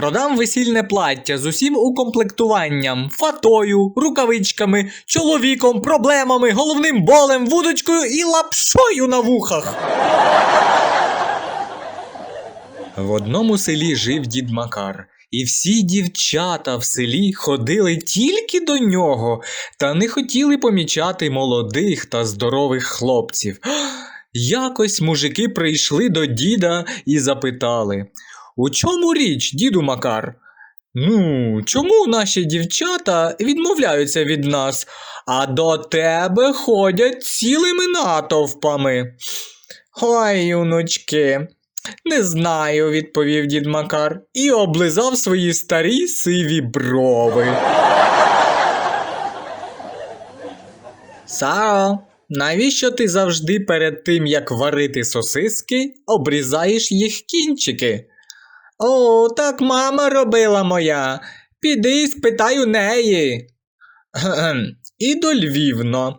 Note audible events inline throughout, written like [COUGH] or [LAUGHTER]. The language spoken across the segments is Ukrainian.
Продам весільне плаття з усім укомплектуванням, фатою, рукавичками, чоловіком, проблемами, головним болем, вудочкою і лапшою на вухах. В одному селі жив дід Макар, і всі дівчата в селі ходили тільки до нього та не хотіли помічати молодих та здорових хлопців. [GASPS] Якось мужики прийшли до діда і запитали: У чому річ, діду Макар? Ну, чому наші дівчата відмовляються від нас, а до тебе ходять цілими натовпами? Ой, юночки, не знаю, відповів дід Макар і облизав свої старі сиві брови. Саро, навіщо ти завжди перед тим, як варити сосиски, обрізаєш їх кінчики? О, так мама робила моя. Піди і спитай у неї. Кхе-кхем. Ідо Львівно.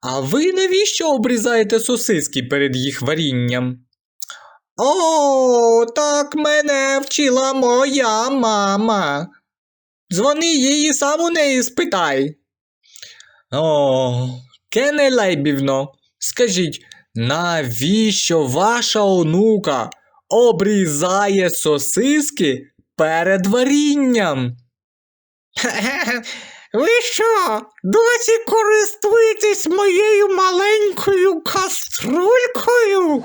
А ви навіщо обрізаєте сосиски перед їх варінням? О, так мене вчила моя мама. Дзвони і сам у неї спитай. О, Кене Лейбівно, скажіть, навіщо ваша онука обрізає сосиски перед варінням? Ви що, досі користуєтесь моєю маленькою каструлькою?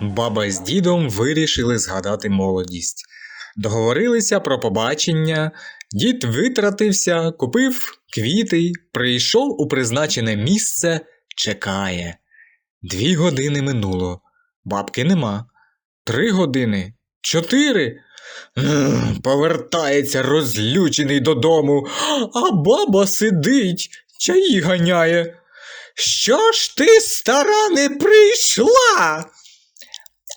Баба з дідом вирішили згадати молодість. Договорилися про побачення, дід витратився, купив квіти, прийшов у призначене місце, чекає. Дві години минуло, бабки нема. Три години, чотири. Повертається розлючений додому, а баба сидить, чаї ганяє. Що ж ти, стара, не прийшла?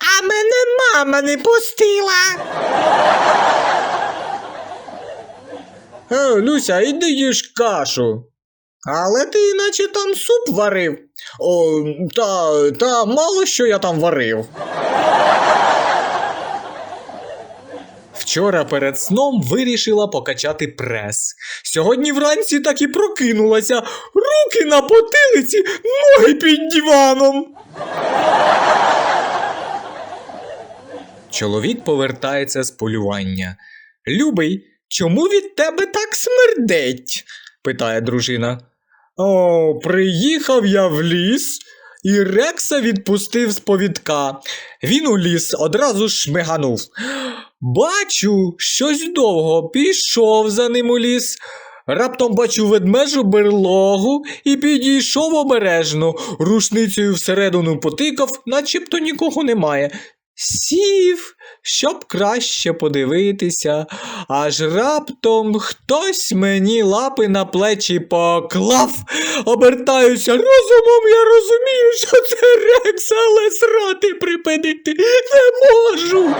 А мене мама не пустила. Е, Люся, іди їж кашу. Але ти іначе там суп варив. О, та, та мало що я там варив. Вчора перед сном вирішила покачати прес. Сьогодні вранці так і прокинулася. Руки на потилиці, ноги під диваном. Чоловік повертається з полювання. Любий, чому від тебе так смердить? питає дружина. О, приїхав я в ліс, і Рекса відпустив з повідка. Він у ліс одразу шмиганув. Бачу, щось довго пішов за ним у ліс. Раптом бачу ведмежу берлогу і підійшов обережно, рушницею всередину потикав, начебто нікого немає. Сів, щоб краще подивитися, аж раптом хтось мені лапи на плечі поклав. Обертаюся розумом, я розумію, що це Рекс, але срати припинити не можу.